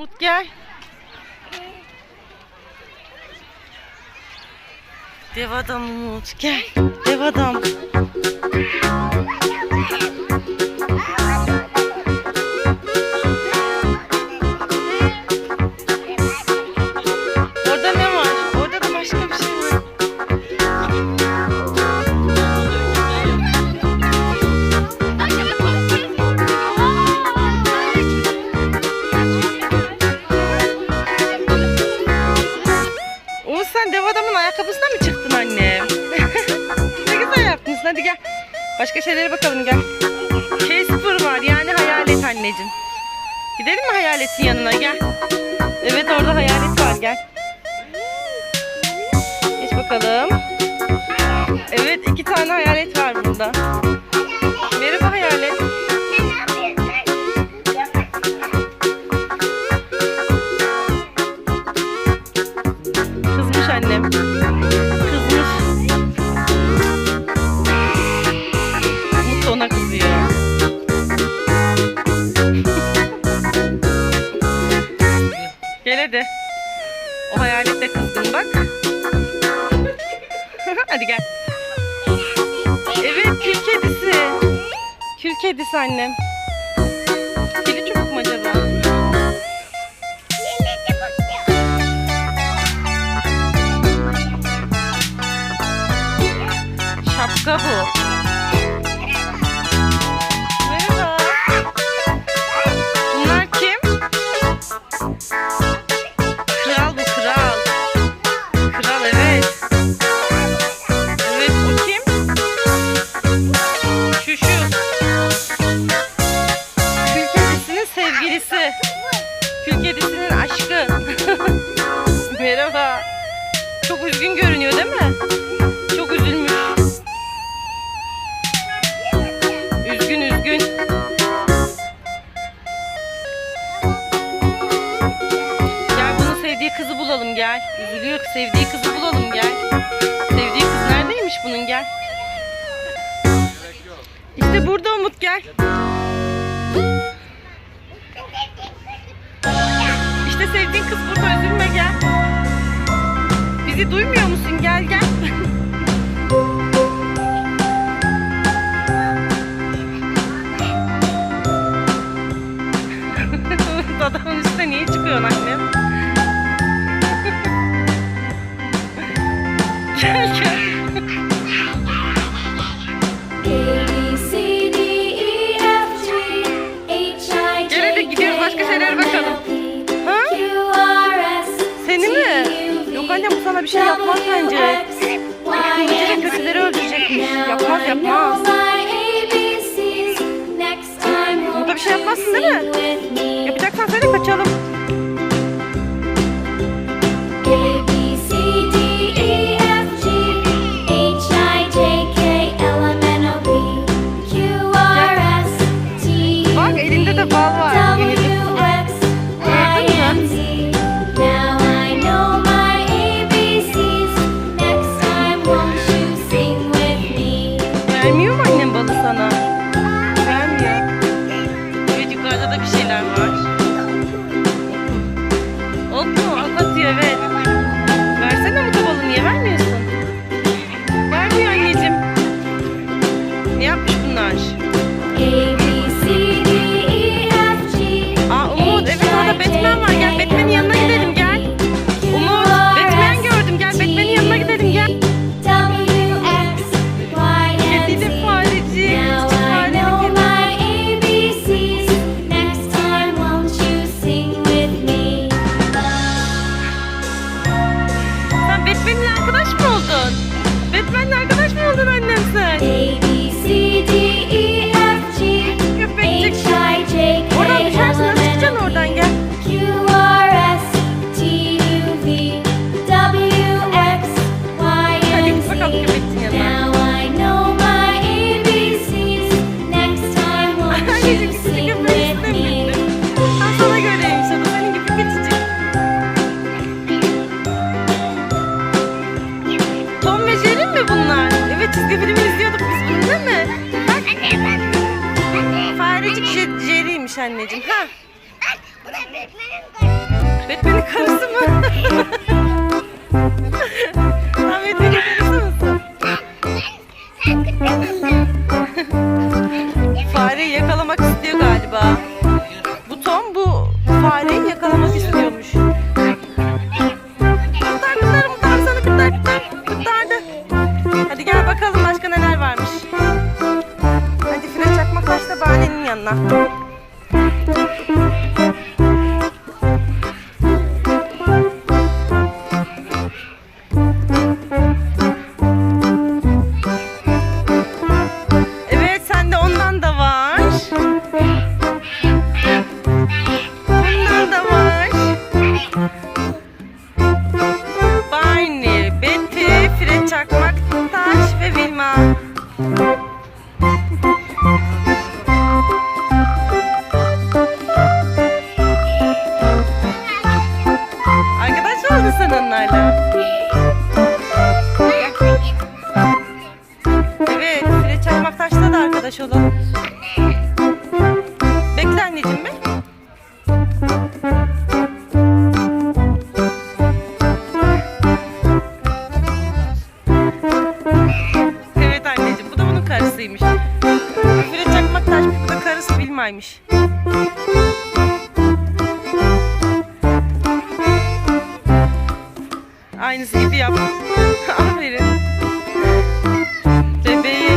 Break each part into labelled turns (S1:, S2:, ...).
S1: Umut gel. Dev adam Umut gel. Dev adam. Başka şeylere bakalım gel. Casper var yani hayalet anneciğim. Gidelim mi hayaletin yanına gel. Evet orada hayalet var gel. Geç bakalım. Evet iki tane hayalet var burada. Gel hadi. O hayalet de bak. hadi gel. Evet kül kedisi. Kül kedisi annem. Kedi çocuk mu acaba? Şapka bu. Gel. Üzülüyor sevdiği kızı bulalım gel. Sevdiği kız neredeymiş bunun gel. İşte burada Umut gel. İşte sevdiğin kız burada üzülme gel. Bizi duymuyor musun gel gel. Adamın üstüne niye çıkıyorsun annem? Gel gel.
S2: A, B, C, D, E, F, G, H, I,
S1: Gel hadi
S2: J,
S1: gidiyoruz, başka
S2: M,
S1: bakalım. Ha? Seni mi? Yok
S2: V,
S1: annem bu sana bir şey yapmaz bence.
S2: Z.
S1: kötüleri öldürecekmiş. Yapmaz yapmaz. Burada bir şey yapmazsın değil mi? Bu da Batman'in karısı. Batman'in mı? Ahmet karısı mısın? Fareyi yakalamak istiyor galiba. Aynısı gibi yap. Aferin. Bebeği.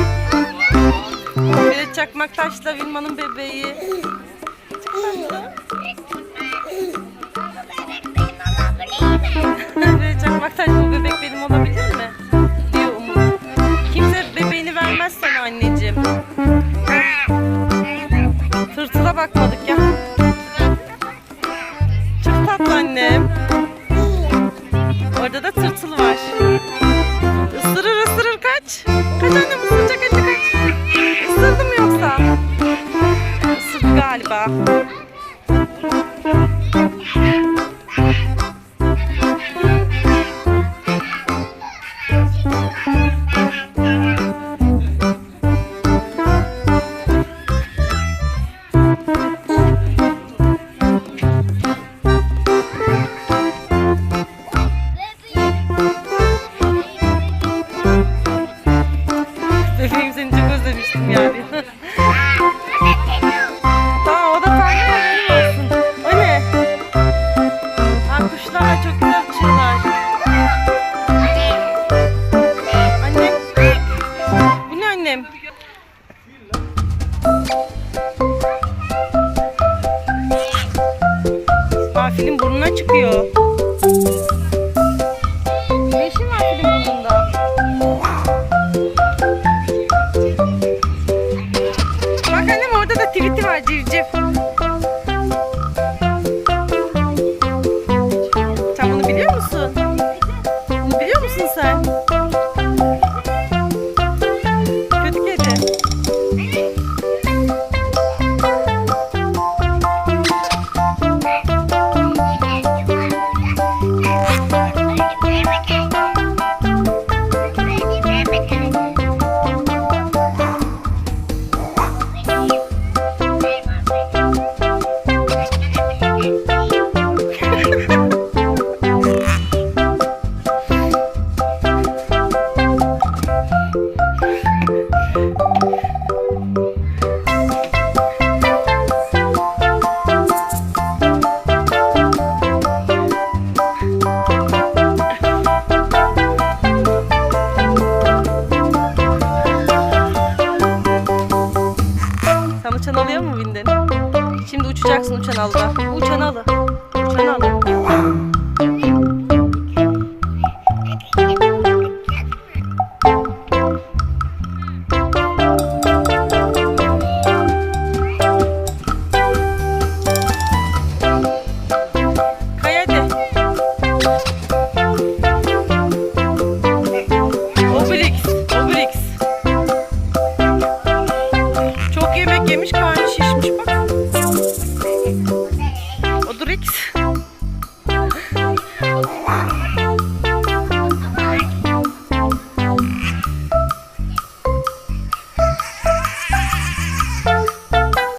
S1: Evet çakmak taşla Vilma'nın bebeği. Böyle çakmak taşla bu bebek benim olabilir mi? I took